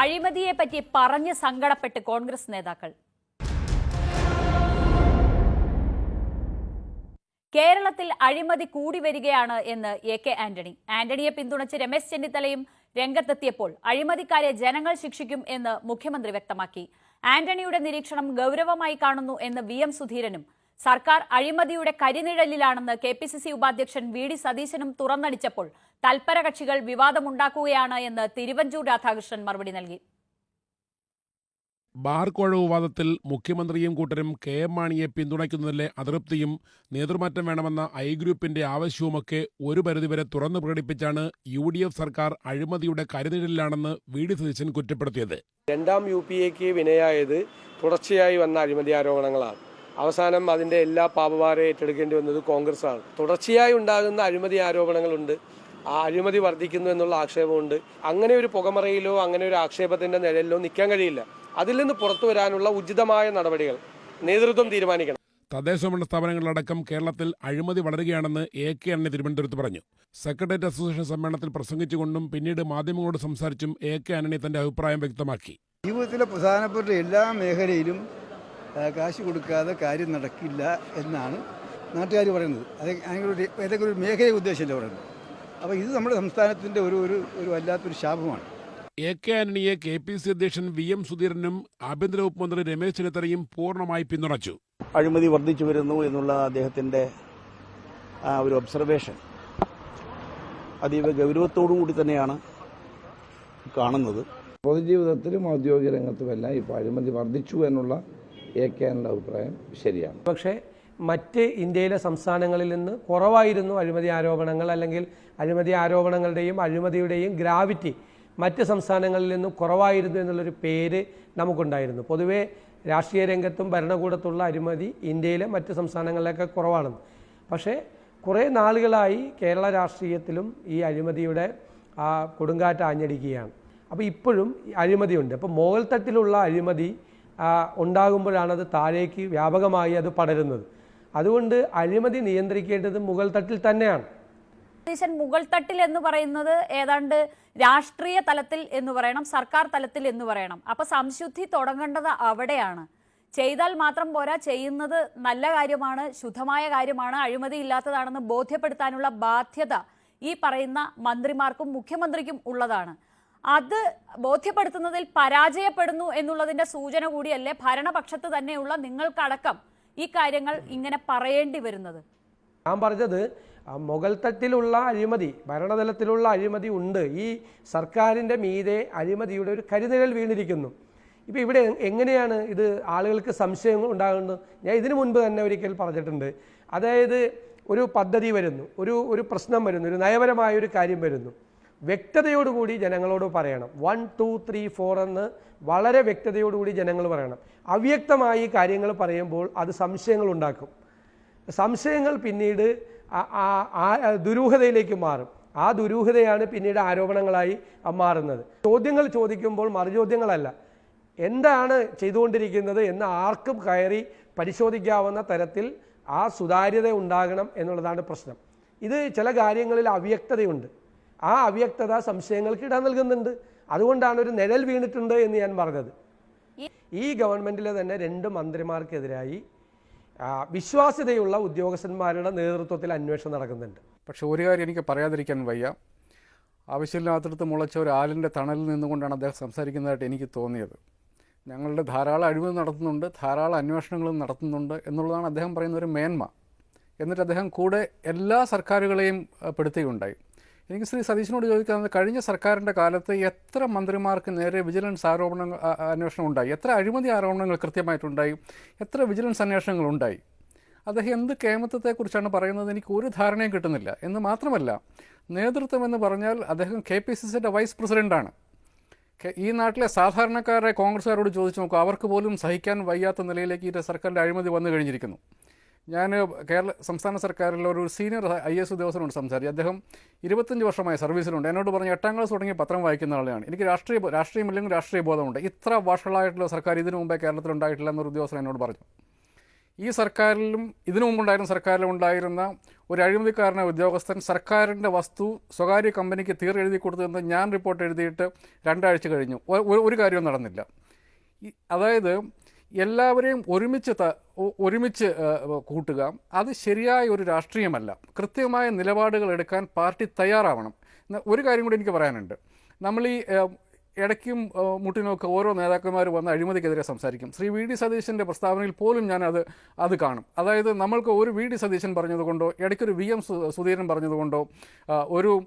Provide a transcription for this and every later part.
അഴിമതിയെ പറ്റി പറഞ്ഞ് സങ്കടപ്പെട്ട് കോൺഗ്രസ് നേതാക്കൾ. കേരളത്തിൽ അഴിമതി കൂടി വരികയാണ് എന്ന് എ കെ ആന്റണി. ആന്റണിയെ പിന്തുണച്ച് രമേശ് ചെന്നിത്തലയും രംഗത്തെത്തിയപ്പോൾ അഴിമതിക്കാരെ ജനങ്ങൾ ശിക്ഷിക്കും എന്ന് മുഖ്യമന്ത്രി വ്യക്തമാക്കി. ആന്റണിയുടെ നിരീക്ഷണം ഗൗരവമായി കാണുന്നു എന്ന് വി എം സുധീരനും സർക്കാർ അഴിമതിയുടെ കരിനിഴലിലാണെന്ന് കെ പി സി സി ഉപാധ്യക്ഷൻ വി ഡി സതീശനും തുറന്നടിച്ചപ്പോൾ തൽപര കക്ഷികൾ വിവാദമുണ്ടാക്കുകയാണ് എന്ന് തിരുവഞ്ചൂർ രാധാകൃഷ്ണൻ മറുപടി നൽകി. ബാർക്കോഴ വിവാദത്തിൽ മുഖ്യമന്ത്രിയും കൂട്ടരും കെ എം മാണിയെ പിന്തുണയ്ക്കുന്നതിലെ അതൃപ്തിയും നേതൃമാറ്റം വേണമെന്ന ഐ ഗ്രൂപ്പിന്റെ ആവശ്യവുമൊക്കെ ഒരു പരിധിവരെ തുറന്നു പ്രകടിപ്പിച്ചാണ് യു ഡി എഫ് സർക്കാർ അഴിമതിയുടെ കരുതലിലാണെന്ന് വി ഡി സതീശൻ കുറ്റപ്പെടുത്തിയത്. രണ്ടാം യു പി എക്ക് വിനയായത് തുടർച്ചയായി വന്ന അഴിമതി ആരോപണങ്ങളാണ്. അവസാനം അതിന്റെ എല്ലാ പാപഭാരം ഏറ്റെടുക്കേണ്ടി വന്നത് കോൺഗ്രസ്സാണ്. തുടർച്ചയായി ഉണ്ടാകുന്ന അഴിമതി ആരോപണങ്ങളുണ്ട്. ആ അഴിമതി വർദ്ധിക്കുന്നു എന്നുള്ള ആക്ഷേപമുണ്ട്. അങ്ങനെ ഒരു പുകമറയിലോ അങ്ങനെ ഒരു ആക്ഷേപത്തിന്റെ നിഴലിലോ നിൽക്കാൻ കഴിയില്ല. അതിൽ നിന്ന് പുറത്തു വരാനുള്ള ഉചിതമായ നടപടികൾ നേതൃത്വം തീരുമാനിക്കണം. തദ്ദേശ തദ്ദേശഭരണ സ്ഥാപനങ്ങളിലടക്കം കേരളത്തിൽ അഴിമതി വളരുകയാണെന്ന് എ കെ അണ്ണി തിരുവനന്തപുരത്ത് പറഞ്ഞു. സെക്രട്ടേറിയറ്റ് അസോസിയേഷൻ സമ്മേളനത്തിൽ പ്രസംഗിച്ചുകൊണ്ടും പിന്നീട് മാധ്യമങ്ങളോട് സംസാരിച്ചും എ കെ ആന്റണി തന്റെ അഭിപ്രായം വ്യക്തമാക്കി. ജീവിതത്തിലെ പ്രധാനപ്പെട്ട എല്ലാ മേഖലയിലും കാശ് കൊടുക്കാതെ കാര്യം നടക്കില്ല എന്നാണ് നാട്ടുകാർ പറയുന്നത്. അത് അതിനൊരു ഏതെങ്കിലും ഒരു മേഖലയെ ഉദ്ദേശിച്ചല്ല പറയുന്നത്. അപ്പോൾ ഇത് നമ്മുടെ സംസ്ഥാനത്തിന്റെ ഒരു ഒരു ഒരു വല്ലാത്തൊരു ശാപമാണ്. എ കെ ആന്റണിയെ കെ പി സി അധ്യക്ഷൻ വി എം സുധീരനും ആഭ്യന്തര വകുപ്പ് മന്ത്രി രമേശ് ചെന്നിത്തലയും പൂർണമായി പിന്തുണച്ചു. അഴിമതി വർദ്ധിച്ചു വരുന്നു എന്നുള്ള അദ്ദേഹത്തിന്റെ ആ ഒരു ഒബ്സർവേഷൻ അതീവ ഗൗരവത്തോടു കൂടി തന്നെയാണ് കാണുന്നത്. പൊതുജീവിതത്തിലും ഔദ്യോഗിക രംഗത്തുമെല്ലാം ഇപ്പോൾ അഴിമതി വർദ്ധിച്ചു എന്നുള്ള എ കെ എന്റെ അഭിപ്രായം ശരിയാണ്. പക്ഷേ മറ്റ് ഇന്ത്യയിലെ സംസ്ഥാനങ്ങളിൽ നിന്ന് കുറവായിരുന്നു അഴിമതി ആരോപണങ്ങൾ അല്ലെങ്കിൽ അഴിമതി ആരോപണങ്ങളുടെയും അഴിമതിയുടെയും ഗ്രാവിറ്റി മറ്റ് സംസ്ഥാനങ്ങളിൽ നിന്നും കുറവായിരുന്നു എന്നുള്ളൊരു പേര് നമുക്കുണ്ടായിരുന്നു. പൊതുവേ രാഷ്ട്രീയ രംഗത്തും ഭരണകൂടത്തുള്ള അഴിമതി ഇന്ത്യയിലെ മറ്റ് സംസ്ഥാനങ്ങളിലൊക്കെ കുറവാണ്. പക്ഷേ കുറേ നാളുകളായി കേരള രാഷ്ട്രീയത്തിലും ഈ അഴിമതിയുടെ ആ കൊടുങ്കാറ്റ് ആഞ്ഞടിക്കുകയാണ്. അപ്പോൾ ഇപ്പോഴും അഴിമതിയുണ്ട്. അപ്പോൾ മുകൾ തട്ടിലുള്ള അഴിമതി ഉണ്ടാകുമ്പോഴാണ് അത് താഴേക്ക് വ്യാപകമായി അത് പടരുന്നത്. അതുകൊണ്ട് അഴിമതി നിയന്ത്രിക്കേണ്ടത് മുകൾ തട്ടിൽ തന്നെയാണ്. മുകൾ തട്ടിൽ എന്ന് പറയുന്നത് ഏതാണ്ട് രാഷ്ട്രീയ തലത്തിൽ എന്ന് പറയണം സർക്കാർ തലത്തിൽ എന്ന് പറയണം. അപ്പൊ സംശുദ്ധി തുടങ്ങേണ്ടത് അവിടെയാണ്. ചെയ്താൽ മാത്രം പോരാ ചെയ്യുന്നത് നല്ല കാര്യമാണ് ശുദ്ധമായ കാര്യമാണ് അഴിമതി ഇല്ലാത്തതാണെന്ന് ബോധ്യപ്പെടുത്താനുള്ള ബാധ്യത ഈ പറയുന്ന മന്ത്രിമാർക്കും മുഖ്യമന്ത്രിക്കും ഉള്ളതാണ്. അത് ബോധ്യപ്പെടുത്തുന്നതിൽ പരാജയപ്പെടുന്നു എന്നുള്ളതിന്റെ സൂചന കൂടിയല്ലേ ഭരണപക്ഷത്ത് തന്നെയുള്ള നിങ്ങൾക്കടക്കം ഈ കാര്യങ്ങൾ ഇങ്ങനെ പറയേണ്ടി വരുന്നത്? ഞാൻ പറഞ്ഞത് മുഗൾ മുകൾ തട്ടിലുള്ള അഴിമതി ഭരണതലത്തിലുള്ള അഴിമതി ഉണ്ട്. ഈ സർക്കാരിന്റെ മീതെ അഴിമതിയുടെ ഒരു കരുനിഴൽ വീണിരിക്കുന്നു. ഇപ്പോൾ ഇവിടെ എങ്ങനെയാണ് ഇത് ആളുകൾക്ക് സംശയങ്ങൾ ഉണ്ടാകുന്നത്? ഞാൻ ഇതിനു മുൻപ് തന്നെ ഒരിക്കൽ പറഞ്ഞിട്ടുണ്ട്. അതായത് ഒരു പദ്ധതി വരുന്നു ഒരു ഒരു പ്രശ്നം വരുന്നു ഒരു നയപരമായ ഒരു കാര്യം വരുന്നു. വ്യക്തതയോടുകൂടി ജനങ്ങളോട് പറയണം. വൺ ടു ത്രീ ഫോർ എന്ന് വളരെ വ്യക്തതയോടുകൂടി ജനങ്ങൾ പറയണം. അവ്യക്തമായി കാര്യങ്ങൾ പറയുമ്പോൾ അത് സംശയങ്ങൾ ഉണ്ടാക്കും. സംശയങ്ങൾ പിന്നീട് ദുരൂഹതയിലേക്ക് മാറും. ആ ദുരൂഹതയാണ് പിന്നീട് ആരോപണങ്ങളായി മാറുന്നത്. ചോദ്യങ്ങൾ ചോദിക്കുമ്പോൾ മറുചോദ്യങ്ങളല്ല. എന്താണ് ചെയ്തുകൊണ്ടിരിക്കുന്നത് എന്ന് ആർക്കും കയറി പരിശോധിക്കാവുന്ന തരത്തിൽ ആ സുതാര്യത ഉണ്ടാകണം എന്നുള്ളതാണ് പ്രശ്നം. ഇത് ചില കാര്യങ്ങളിൽ അവ്യക്തതയുണ്ട്. ആ അവ്യക്തത സംശയങ്ങൾക്ക് ഇടാൻ നൽകുന്നുണ്ട്. അതുകൊണ്ടാണ് ഒരു നിഴൽ വീണിട്ടുണ്ട് എന്ന് ഞാൻ പറഞ്ഞത്. ഈ ഗവൺമെന്റിലെ തന്നെ രണ്ട് മന്ത്രിമാർക്കെതിരായി വിശ്വാസ്യതയുള്ള ഉദ്യോഗസ്ഥന്മാരുടെ നേതൃത്വത്തിൽ അന്വേഷണം നടക്കുന്നുണ്ട്. പക്ഷെ ഒരു കാര്യം എനിക്ക് പറയാതിരിക്കാൻ വയ്യ. ആവശ്യമില്ലാത്തടത്ത് മുളച്ച ഒരു ആലിന്റെ തണലിൽ നിന്നുകൊണ്ടാണ് അദ്ദേഹം സംസാരിക്കുന്നതായിട്ട് എനിക്ക് തോന്നിയത്. ഞങ്ങളുടെ ധാരാളം അഴിമതി നടത്തുന്നുണ്ട് ധാരാളം അന്വേഷണങ്ങളും നടത്തുന്നുണ്ട് എന്നുള്ളതാണ് അദ്ദേഹം പറയുന്ന ഒരു മേന്മ. എന്നിട്ട് അദ്ദേഹം കൂടെ എല്ലാ സർക്കാരുകളെയും പെടുത്തുകയുണ്ടായി. എനിക്ക് ശ്രീ സതീശനോട് ചോദിക്കാവുന്നത് കഴിഞ്ഞ സർക്കാരിന്റെ കാലത്ത് എത്ര മന്ത്രിമാർക്ക് നേരെ വിജിലൻസ് ആരോപണങ്ങൾ അന്വേഷണം ഉണ്ടായി? എത്ര അഴിമതി ആരോപണങ്ങൾ കൃത്യമായിട്ടുണ്ടായി? എത്ര വിജിലൻസ് അന്വേഷണങ്ങൾ ഉണ്ടായി? അദ്ദേഹം എന്ത് കേമത്വത്തെക്കുറിച്ചാണ് പറയുന്നത് എനിക്ക് ഒരു ധാരണയും കിട്ടുന്നില്ല. എന്ന് മാത്രമല്ല നേതൃത്വം എന്ന് പറഞ്ഞാൽ അദ്ദേഹം കെ പി സി സിയുടെ വൈസ് പ്രസിഡന്റാണ് ഈ നാട്ടിലെ സാധാരണക്കാരെ കോൺഗ്രസ്സുകാരോട് ചോദിച്ചു നോക്കൂ അവർക്ക് പോലും സഹിക്കാൻ വയ്യാത്ത നിലയിലേക്ക് ഈ സർക്കാരിന്റെ അഴിമതി വന്നു കഴിഞ്ഞിരിക്കുന്നു. ഞാൻ കേരള സംസ്ഥാന സർക്കാരിലെ ഒരു സീനിയർ ഐ എസ് ഉദ്യോഗസ്ഥനോട് സംസാരിച്ചു. അദ്ദേഹം ഇരുപത്തഞ്ച് വർഷമായി സർവീസിലുണ്ട് എന്നോട് പറഞ്ഞു എട്ടാം ക്ലാസ് തുടങ്ങി പത്രം വായിക്കുന്ന ആളാണ്. എനിക്ക് രാഷ്ട്രീയ രാഷ്ട്രീയമില്ലെങ്കിൽ രാഷ്ട്രീയ ബോധമുണ്ട്. ഇത്ര വഷളായിട്ടുള്ള സർക്കാർ ഇതിനു മുമ്പേ കേരളത്തിൽ ഉണ്ടായിട്ടില്ല എന്നൊരു ഉദ്യോഗസ്ഥൻ എന്നോട് പറഞ്ഞു. ഈ സർക്കാരിലും ഇതിനു മുമ്പുണ്ടായിരുന്ന സർക്കാരിലും ഉണ്ടായിരുന്ന ഒരു അഴിമതിക്കാരനെ ഉദ്യോഗസ്ഥൻ സർക്കാരിന്റെ വസ്തു സ്വകാര്യ കമ്പനിക്ക് തീർ എഴുതി കൊടുത്തതെന്ന് ഞാൻ റിപ്പോർട്ട് എഴുതിയിട്ട് രണ്ടാഴ്ച കഴിഞ്ഞു. ഒരു കാര്യവും നടന്നില്ല. അതായത് എല്ലാവരെയും ഒരുമിച്ച് ഒരുമിച്ച് കൂട്ടുക. അത് ശരിയായ ഒരു രാഷ്ട്രീയമല്ല. കൃത്യമായ നിലപാടുകൾ എടുക്കാൻ പാർട്ടി തയ്യാറാവണം. ഒരു കാര്യം കൂടി എനിക്ക് പറയാനുണ്ട്. നമ്മൾ ഈ ഇടയ്ക്കും മുട്ടിനൊക്കെ ഓരോ നേതാക്കന്മാർ വന്ന് അഴിമതിക്കെതിരെ സംസാരിക്കും. ശ്രീ വി. ഡി. സതീശന്റെ പ്രസ്താവനയിൽ പോലും ഞാൻ അത് അത് കാണും. അതായത് നമ്മൾക്ക് ഒരു വി. ഡി. സതീശൻ പറഞ്ഞതുകൊണ്ടോ ഇടയ്ക്കൊരു വി. എം. സുധീരൻ പറഞ്ഞതുകൊണ്ടോ ഒരു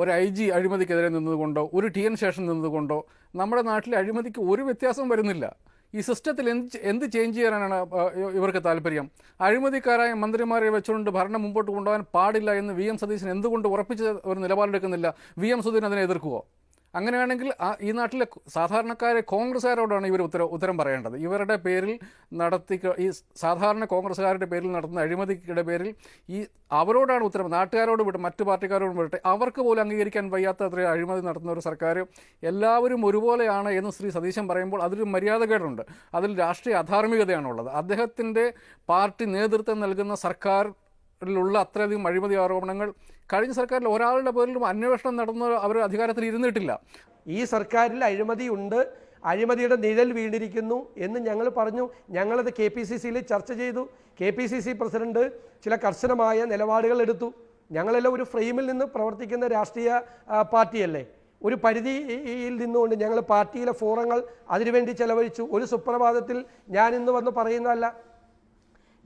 ഒരു ഐ ജി അഴിമതിക്കെതിരെ നിന്നതുകൊണ്ടോ ഒരു ടി എൻ ശേഷൻ നിന്നതുകൊണ്ടോ നമ്മുടെ നാട്ടിൽ അഴിമതിക്ക് ഒരു വ്യത്യാസവും വരുന്നില്ല. ഈ സിസ്റ്റത്തിൽ എന്ത് എന്ത് ചേഞ്ച് ചെയ്യാനാണ് ഇവർക്ക് താല്പര്യം? അഴിമതിക്കാരായ മന്ത്രിമാരെ വെച്ചുകൊണ്ട് ഭരണം മുമ്പോട്ട് കൊണ്ടുപോകാൻ പാടില്ല എന്ന് വി എം സതീശൻ എന്തുകൊണ്ട് ഉറപ്പിച്ച ഒരു നിലപാടെടുക്കുന്നില്ല? വി എം സുധീരൻ അതിനെ എതിർക്കുവോ? അങ്ങനെയാണെങ്കിൽ ഈ നാട്ടിലെ സാധാരണക്കാരെ കോൺഗ്രസ്സുകാരോടാണ് ഇവർ ഉത്തരം ഉത്തരം പറയേണ്ടത്. ഇവരുടെ പേരിൽ നടത്തി ഈ സാധാരണ കോൺഗ്രസ്സുകാരുടെ പേരിൽ നടത്തുന്ന അഴിമതിയുടെ പേരിൽ ഈ അവരോടാണ് ഉത്തരം. നാട്ടുകാരോട് വിട്ട് മറ്റു പാർട്ടിക്കാരോട് വിട്ടെ അവർക്ക് പോലും അംഗീകരിക്കാൻ വയ്യാത്ത അത്രയും അഴിമതി നടത്തുന്ന ഒരു സർക്കാർ എല്ലാവരും ഒരുപോലെയാണ് എന്ന് ശ്രീ സതീശൻ പറയുമ്പോൾ അതിലൊരു മര്യാദകേടുണ്ട്. അതിൽ രാഷ്ട്രീയ അധാർമികതയാണുള്ളത്. അദ്ദേഹത്തിന്റെ പാർട്ടി നേതൃത്വം നൽകുന്ന സർക്കാർ ിലുള്ള അത്രയധികം അഴിമതി ആരോപണങ്ങൾ കഴിഞ്ഞ സർക്കാരിൽ ഒരാളുടെ പേരിലും അന്വേഷണം നടന്ന അവർ അധികാരത്തിൽ ഇരുന്നിട്ടില്ല. ഈ സർക്കാരിൽ അഴിമതി ഉണ്ട് അഴിമതിയുടെ നിഴൽ വീണിരിക്കുന്നു എന്ന് ഞങ്ങൾ പറഞ്ഞു. ഞങ്ങളത് കെ പി സി സിയിൽ ചർച്ച ചെയ്തു. K P C C president ചില കർശനമായ നിലപാടുകൾ എടുത്തു. ഞങ്ങളെല്ലാം ഒരു ഫ്രെയിമിൽ നിന്ന് പ്രവർത്തിക്കുന്ന രാഷ്ട്രീയ പാർട്ടിയല്ലേ? ഒരു പരിധിയിൽ നിന്നുകൊണ്ട് ഞങ്ങൾ പാർട്ടിയിലെ ഫോറങ്ങൾ അതിനുവേണ്ടി ചെലവഴിച്ചു. ഒരു സുപ്രഭാതത്തിൽ ഞാൻ ഇന്ന് വന്ന് പറയുന്നതല്ല.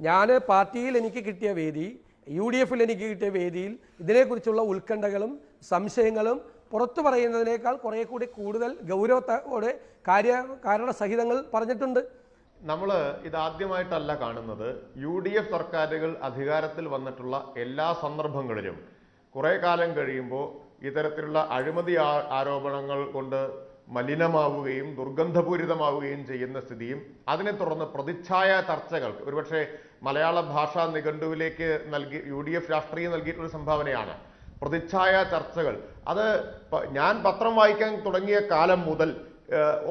ഞാൻ പാർട്ടിയിൽ എനിക്ക് കിട്ടിയ വേദി യു ഡി എഫിൽ എനിക്ക് കിട്ടിയ വേദിയിൽ ഇതിനെക്കുറിച്ചുള്ള ഉത്കണ്ഠകളും സംശയങ്ങളും പുറത്തു പറയുന്നതിനേക്കാൾ കുറേ കൂടി കൂടുതൽ ഗൗരവത്തോടെ കാര്യ കാരണ സഹിതങ്ങൾ പറഞ്ഞിട്ടുണ്ട്. നമ്മൾ ഇതാദ്യമായിട്ടല്ല കാണുന്നത്. യു ഡി എഫ് സർക്കാരുകൾ അധികാരത്തിൽ വന്നിട്ടുള്ള എല്ലാ സന്ദർഭങ്ങളിലും കുറേ കാലം കഴിയുമ്പോൾ ഇത്തരത്തിലുള്ള അഴിമതി ആരോപണങ്ങൾ കൊണ്ട് മലിനമാവുകയും ദുർഗന്ധപൂരിതമാവുകയും ചെയ്യുന്ന സ്ഥിതിയും അതിനെ തുടർന്ന് പ്രതിച്ഛായ ചർച്ചകൾ ഒരുപക്ഷെ മലയാള ഭാഷാ നിഘണ്ടുവിലേക്ക് നൽകി യു ഡി എഫ് രാഷ്ട്രീയം നൽകിയിട്ടുള്ള സംഭാവനയാണ്. പ്രതിച്ഛായ ചർച്ചകൾ. അത് ഞാൻ പത്രം വായിക്കാൻ തുടങ്ങിയ കാലം മുതൽ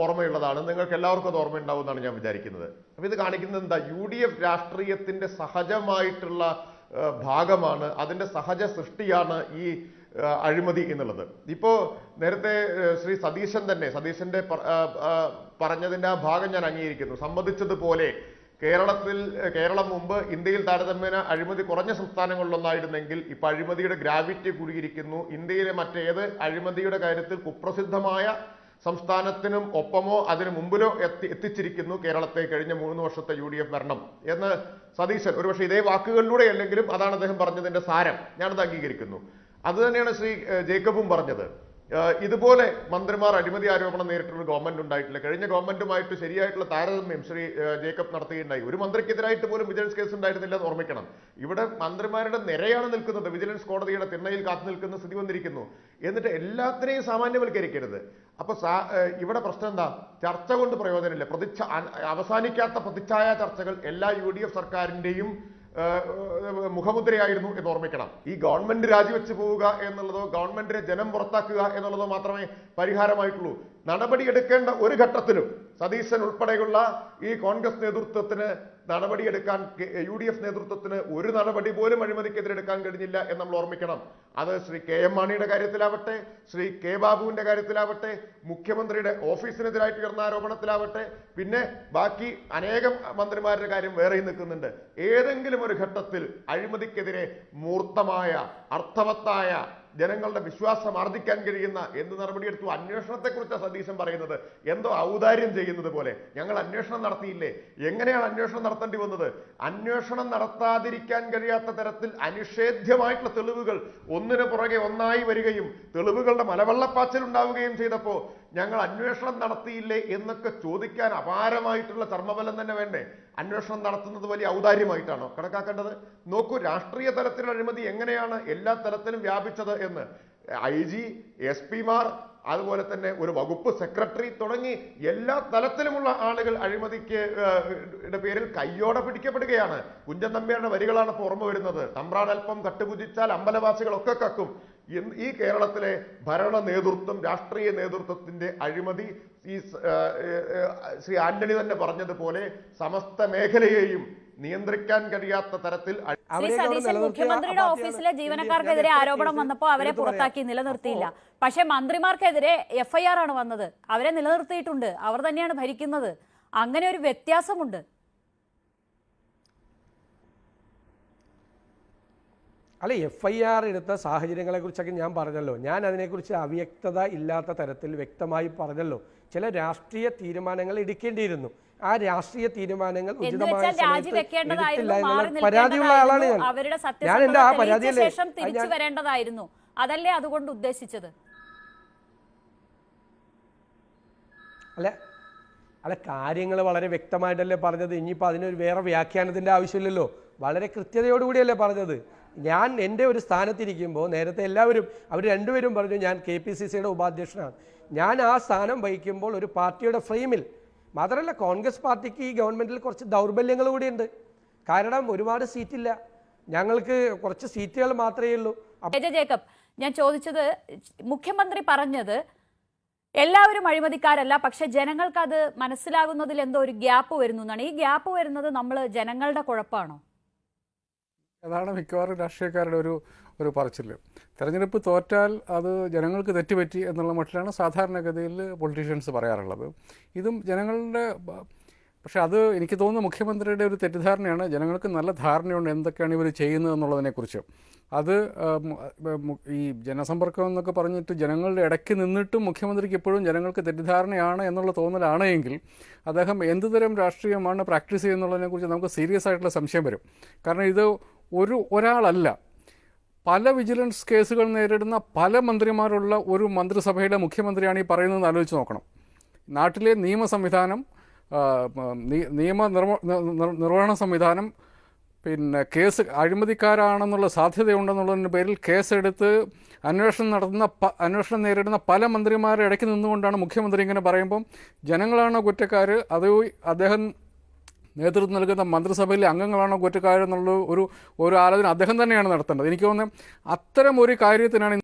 ഓർമ്മയുള്ളതാണ്. നിങ്ങൾക്ക് എല്ലാവർക്കും അത് ഓർമ്മയുണ്ടാവും എന്നാണ് ഞാൻ വിചാരിക്കുന്നത്. അപ്പൊ ഇത് കാണിക്കുന്നത് എന്താ? യു ഡി എഫ് രാഷ്ട്രീയത്തിന്റെ സഹജമായിട്ടുള്ള ഭാഗമാണ്. അതിന്റെ സഹജ സൃഷ്ടിയാണ് ഈ അഴിമതി എന്നുള്ളത്. ഇപ്പോ നേരത്തെ ശ്രീ സതീശൻ തന്നെ സതീശന്റെ പറഞ്ഞതിന്റെ ആ, ഭാഗം ഞാൻ അംഗീകരിക്കുന്നു. സമ്മതിച്ചതുപോലെ കേരളത്തിൽ കേരളം മുമ്പ് ഇന്ത്യയിൽ താരതമ്യേന അഴിമതി കുറഞ്ഞ സംസ്ഥാനങ്ങളിലൊന്നായിരുന്നെങ്കിൽ ഇപ്പൊ അഴിമതിയുടെ ഗ്രാവിറ്റി കൂടിയിരിക്കുന്നു. ഇന്ത്യയിലെ മറ്റേത് അഴിമതിയുടെ കാര്യത്തിൽ കുപ്രസിദ്ധമായ സംസ്ഥാനത്തിനും ഒപ്പമോ അതിനു മുമ്പിലോ എത്തി എത്തിച്ചിരിക്കുന്നു കേരളത്തെ കഴിഞ്ഞ മൂന്ന് വർഷത്തെ യു ഡി എഫ് ഭരണം. എന്ന് സതീശൻ ഒരുപക്ഷെ ഇതേ വാക്കുകളിലൂടെ അല്ലെങ്കിലും അതാണ് അദ്ദേഹം പറഞ്ഞതിന്റെ സാരം. ഞാനത് അംഗീകരിക്കുന്നു. അത് തന്നെയാണ് ശ്രീ ജേക്കബും പറഞ്ഞത്. ഇതുപോലെ മന്ത്രിമാർ അഴിമതി ആരോപണം നേരിട്ടുള്ള ഗവൺമെന്റ് ഉണ്ടായിട്ടില്ല. കഴിഞ്ഞ ഗവൺമെന്റുമായിട്ട് ശരിയായിട്ടുള്ള താരതമ്യം ശ്രീ ജേക്കബ് നടത്തുകയുണ്ടായി. ഒരു മന്ത്രിക്കെതിരായിട്ട് പോലും വിജിലൻസ് കേസ് ഉണ്ടായിരുന്നില്ല എന്ന് ഓർമ്മിക്കണം. ഇവിടെ മന്ത്രിമാരുടെ നിരയാണ് നിൽക്കുന്നത്. വിജിലൻസ് കോടതിയുടെ തിണ്ണയിൽ കാത്തു നിൽക്കുന്ന സ്ഥിതി വന്നിരിക്കുന്നു. എന്നിട്ട് എല്ലാത്തിനെയും സാമാന്യവൽക്കരിക്കരുത്. അപ്പൊ ഇവിടെ പ്രശ്നം എന്താ? ചർച്ച കൊണ്ട് പ്രയോജനമില്ല. പ്രതിച്ഛ അവസാനിക്കാത്ത പ്രതിച്ഛായ ചർച്ചകൾ എല്ലാ യു സർക്കാരിന്റെയും മുഖമുദ്രയായിരുന്നു എന്ന് ഓർമ്മിക്കണം. ഈ ഗവൺമെന്റ് രാജിവെച്ച് പോവുക എന്നുള്ളതോ ഗവൺമെന്റിനെ ജനം പുറത്താക്കുക എന്നുള്ളതോ മാത്രമേ പരിഹാരമായിട്ടുള്ളൂ. നടപടിയെടുക്കേണ്ട ഒരു ഘട്ടത്തിലും സതീശൻ ഉൾപ്പെടെയുള്ള ഈ കോൺഗ്രസ് നേതൃത്വത്തിന് നടപടിയെടുക്കാൻ യു ഡി എഫ് നേതൃത്വത്തിന് ഒരു നടപടി പോലും അഴിമതിക്കെതിരെ എടുക്കാൻ കഴിഞ്ഞില്ല എന്ന് നമ്മൾ ഓർമ്മിക്കണം. അത് ശ്രീ കെ എം മാണിയുടെ കാര്യത്തിലാവട്ടെ ശ്രീ കെ ബാബുവിന്റെ കാര്യത്തിലാവട്ടെ മുഖ്യമന്ത്രിയുടെ ഓഫീസിനെതിരായിട്ട് ഉയർന്ന ആരോപണത്തിലാവട്ടെ പിന്നെ ബാക്കി അനേകം മന്ത്രിമാരുടെ കാര്യം വേറെയും നിൽക്കുന്നുണ്ട്. ഏതെങ്കിലും ഒരു ഘട്ടത്തിൽ അഴിമതിക്കെതിരെ മൂർത്തമായ അർത്ഥവത്തായ ജനങ്ങളുടെ വിശ്വാസം ആർജിക്കാൻ കഴിയുന്ന എന്ത് നടപടിയെടുത്തു? അന്വേഷണത്തെക്കുറിച്ച് സതീശൻ പറയുന്നത്. എന്തോ ഔദാര്യം ചെയ്യുന്നത് പോലെ. ഞങ്ങൾ അന്വേഷണം നടത്തിയില്ലേ? എങ്ങനെയാണ് അന്വേഷണം നടത്തേണ്ടി വന്നത്? അന്വേഷണം നടത്താതിരിക്കാൻ കഴിയാത്ത തരത്തിൽ അനിഷേധ്യമായിട്ടുള്ള തെളിവുകൾ ഒന്നിനു പുറകെ ഒന്നായി വരികയും തെളിവുകളുടെ മലവെള്ളപ്പാച്ചിൽ ഉണ്ടാവുകയും ചെയ്തപ്പോൾ ഞങ്ങൾ അന്വേഷണം നടത്തിയില്ലേ എന്നൊക്കെ ചോദിക്കാൻ അപാരമായിട്ടുള്ള ചർമ്മബലം തന്നെ വേണ്ടേ? അന്വേഷണം നടത്തുന്നത് വലിയ ഔദാര്യമായിട്ടാണോ കണക്കാക്കേണ്ടത്? നോക്കൂ രാഷ്ട്രീയ തലത്തിലുള്ള അഴിമതി എങ്ങനെയാണ് എല്ലാ തലത്തിലും വ്യാപിച്ചത് എന്ന്. ഐ ജി എസ് പിമാർ അതുപോലെ തന്നെ ഒരു വകുപ്പ് സെക്രട്ടറി തുടങ്ങി എല്ലാ തലത്തിലുമുള്ള ആളുകൾ അഴിമതിക്ക് പേരിൽ കയ്യോടെ പിടിക്കപ്പെടുകയാണ്. കുഞ്ചൻ നമ്പ്യാരുടെ വരികളാണ് ഇപ്പോൾ ഓർമ്മ വരുന്നത്. തമ്പ്രാൻ അല്പം കട്ടുപുജിച്ചാൽ അമ്പലവാസികളൊക്കെ കക്കും. ഈ കേരളത്തിലെ ഭരണ നേതൃത്വം രാഷ്ട്രീയ നേതൃത്വത്തിന്റെ അഴിമതി ഈ ശ്രീ ആന്റണി തന്നെ പറഞ്ഞതുപോലെ സമസ്ത മേഖലയെയും നിയന്ത്രിക്കാൻ കഴിയാത്ത തരത്തിൽ മുഖ്യമന്ത്രിയുടെ ഓഫീസിലെ. ജീവനക്കാർക്കെതിരെ ആരോപണം വന്നപ്പോൾ അവരെ പുറത്താക്കി നിലനിർത്തിയില്ല. പക്ഷേ മന്ത്രിമാർക്കെതിരെ എഫ്ഐആർ ആണ് വന്നത്. അവരെ നിലനിർത്തിയിട്ടുണ്ട്. അവർ തന്നെയാണ് ഭരിക്കുന്നത്. അങ്ങനെ ഒരു വ്യത്യാസമുണ്ട്. അല്ല എഫ് ഐ ആർ എടുത്ത സാഹചര്യങ്ങളെക്കുറിച്ചൊക്കെ ഞാൻ പറഞ്ഞല്ലോ. ഞാൻ അതിനെക്കുറിച്ച് അവ്യക്തത ഇല്ലാത്ത തരത്തിൽ വ്യക്തമായി പറഞ്ഞല്ലോ. ചില രാഷ്ട്രീയ തീരുമാനങ്ങൾ എടുക്കേണ്ടിയിരുന്നു. ആ രാഷ്ട്രീയ തീരുമാനങ്ങൾ ഉചിതമായ പരാതിയുള്ള ആളാണ് ഞാൻ. ഞാൻ എന്റെ ആ പരാതിയല്ലേ? വരേണ്ടതായിരുന്നു. അതല്ലേ അതുകൊണ്ട് ഉദ്ദേശിച്ചത്? അല്ല അല്ല കാര്യങ്ങൾ വളരെ വ്യക്തമായിട്ടല്ലേ പറഞ്ഞത്? ഇനിയിപ്പോൾ അതിനൊരു വേറെ വ്യാഖ്യാനത്തിന്റെ ആവശ്യമില്ലല്ലോ. വളരെ കൃത്യതയോടുകൂടിയല്ലേ പറഞ്ഞത്. ഞാൻ എന്റെ ഒരു സ്ഥാനത്തിരിക്കുമ്പോൾ നേരത്തെ എല്ലാവരും അവർ രണ്ടുപേരും പറഞ്ഞു ഞാൻ കെ പി സി സിയുടെ ഉപാധ്യക്ഷനാണ്. ഞാൻ ആ സ്ഥാനം വഹിക്കുമ്പോൾ ഒരു പാർട്ടിയുടെ ഫ്രെയിമിൽ മാത്രമല്ല കോൺഗ്രസ് പാർട്ടിക്ക് ഈ ഗവൺമെന്റിൽ കുറച്ച് ദൗർബല്യങ്ങൾ കൂടിയുണ്ട്. കാരണം ഒരുപാട് സീറ്റില്ല. ഞങ്ങൾക്ക് കുറച്ച് സീറ്റുകൾ മാത്രമേ ഉള്ളൂ. ജേക്കബ് ഞാൻ ചോദിച്ചത് മുഖ്യമന്ത്രി പറഞ്ഞത് എല്ലാവരും അഴിമതിക്കാരല്ല പക്ഷെ ജനങ്ങൾക്ക് അത് മനസ്സിലാകുന്നതിൽ എന്തോ ഒരു ഗ്യാപ്പ് വരുന്നു എന്നാണ്. ഈ ഗ്യാപ്പ് വരുന്നത് നമ്മൾ ജനങ്ങളുടെ കുഴപ്പമാണോ അതാണ് മിക്കവാറും രാഷ്ട്രീയക്കാരുടെ ഒരു ഒരു പറച്ചിൽ തെരഞ്ഞെടുപ്പ് തോറ്റാൽ അത് ജനങ്ങൾക്ക് തെറ്റുപറ്റി എന്നുള്ള മട്ടിലാണ് സാധാരണഗതിയിൽ പൊളിറ്റീഷ്യൻസ് പറയാറുള്ളത്. ഇതും ജനങ്ങളുടെ പക്ഷേ അത് എനിക്ക് തോന്നുന്നു മുഖ്യമന്ത്രിയുടെ ഒരു തെറ്റിദ്ധാരണയാണ്. ജനങ്ങൾക്ക് നല്ല ധാരണയുണ്ട് എന്തൊക്കെയാണ് ഇവർ ചെയ്യുന്നത് എന്നുള്ളതിനെക്കുറിച്ച്. അത് ഈ ജനസമ്പർക്കം എന്നൊക്കെ പറഞ്ഞിട്ട് ജനങ്ങളുടെ ഇടയ്ക്ക് നിന്നിട്ടും മുഖ്യമന്ത്രിക്ക് എപ്പോഴും ജനങ്ങൾക്ക് തെറ്റിദ്ധാരണയാണ് എന്നുള്ള തോന്നലാണ് എങ്കിൽ അദ്ദേഹം എന്തുതരം രാഷ്ട്രീയമാണ് പ്രാക്ടീസ് ചെയ്യുന്നുള്ളതിനെക്കുറിച്ച് നമുക്ക് സീരിയസ് ആയിട്ടുള്ള സംശയം വരും. കാരണം ഇത് ഒരു ഒരാളല്ല. പല വിജിലൻസ് കേസുകൾ നേരിടുന്ന പല മന്ത്രിമാരുള്ള ഒരു മന്ത്രിസഭയുടെ മുഖ്യമന്ത്രിയാണ് ഈ പറയുന്നത് ആലോചിച്ച് നോക്കണം. നാട്ടിലെ നിയമ സംവിധാനം നിയമ നിർവ നിർവഹണ സംവിധാനം പിന്നെ കേസ് അഴിമതിക്കാരാണെന്നുള്ള സാധ്യതയുണ്ടെന്നുള്ളതിന്റെ പേരിൽ കേസെടുത്ത് അന്വേഷണം നടത്തുന്ന അന്വേഷണം നേരിടുന്ന പല മന്ത്രിമാരെ ഇടയ്ക്ക് നിന്നുകൊണ്ടാണ് മുഖ്യമന്ത്രി ഇങ്ങനെ പറയുമ്പം ജനങ്ങളാണോ കുറ്റക്കാർ അത് അദ്ദേഹം നേതൃത്വം നൽകുന്ന മന്ത്രിസഭയിലെ അംഗങ്ങളാണോ കുറ്റക്കാരെന്നുള്ള ഒരു ഒരു ആലോചന അദ്ദേഹം തന്നെയാണ് നടത്തേണ്ടത്. എനിക്ക് തോന്നുന്നത് അത്തരം ഒരു കാര്യത്തിനാണ്